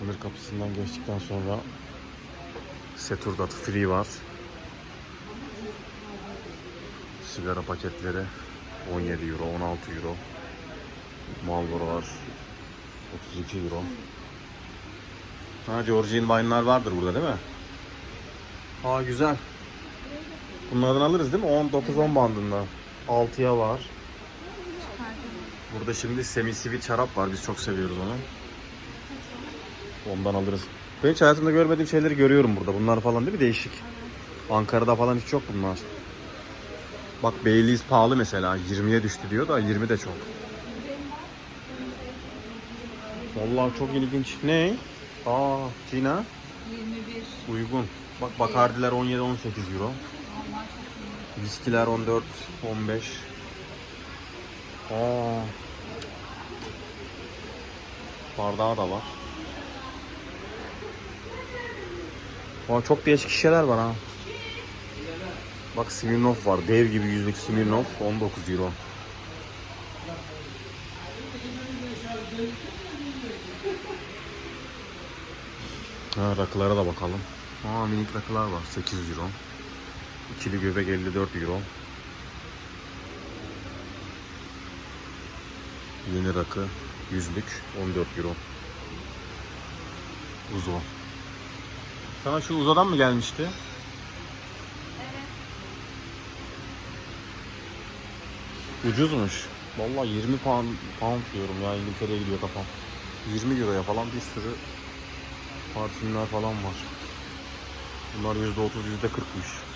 sınır kapısından geçtikten sonra Setur'da free var. Sigara paketleri 17 euro, 16 euro. Marlboro'lar 32 euro. Ha Georgian wine'lar vardır burada değil mi? Aa güzel. Bunlardan alırız değil mi? 19-10 bandında. 6'ya var. Burada şimdi semi sivil şarap var. Biz çok seviyoruz onu. Ondan alırız. Ben hiç hayatımda görmediğim şeyleri görüyorum burada. Bunlar falan değil mi? Değişik. Ankara'da falan hiç yok bunlar. Bak Baileys pahalı mesela. 20'ye düştü diyor da 20 de çok. Vallahi çok ilginç. Ne? Aa, Tina 21. uygun. Bak Bacardi'ler 17-18 euro. Viskiler 14, 15. Aa. Bardağı da var. Aa, çok değişik şişeler var ha. Bak Smirnoff var. Dev gibi yüzlük Smirnoff 19 euro. Ha, rakılara da bakalım. Aa minik rakılar var. 8 euro. İkili göbek 54 euro. Yeni rakı yüzlük 14 euro. Uzo. Sana şu uzadan mı gelmişti? Ucuzmuş. Vallahi 20 pound, pound diyorum ya İngiltere'ye gidiyor kafam. 20 euroya falan bir sürü parfümler falan var. Bunlar %30 %40'mış.